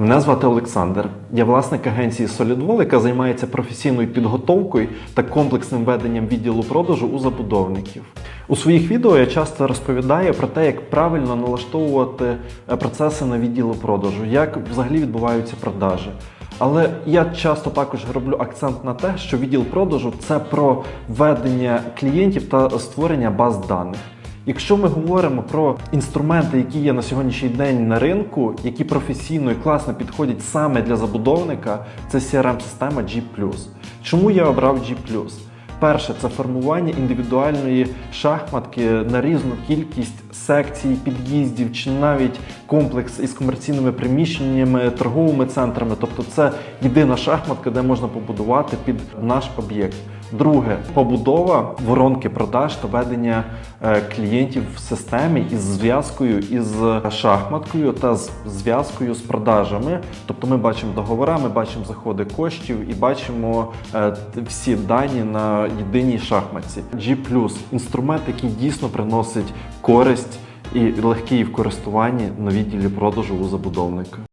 Мене звати Олександр. Я власник агенції Solidwall, яка займається професійною підготовкою та комплексним веденням відділу продажу у забудовників. У своїх відео я часто розповідаю про те, як правильно налаштовувати е, процеси на відділу продажу, як взагалі відбуваються продажі. Але я часто також роблю акцент на те, що відділ продажу це про ведення клієнтів та створення баз даних. Якщо ми говоримо про інструменти, які є на сьогоднішній день на ринку, які професійно і класно підходять саме для забудовника, це CRM-система G+. Чому я обрав G+? Перше, це формування індивідуальної шахматки на різну кількість секцій, під'їздів чи навіть комплекс із комерційними приміщеннями, торговими центрами. Тобто, це єдина шахматка, де можна побудувати під наш об'єкт. Друге побудова воронки продаж та ведення е, клієнтів в системі із зв'язкою із шахматкою та з зв'язкою з продажами. Тобто ми бачимо договори, ми бачимо заходи коштів і бачимо е, всі дані на єдиній шахматці. G+, інструмент, який дійсно приносить користь і легкі в користуванні нові ділі продажу у забудовника.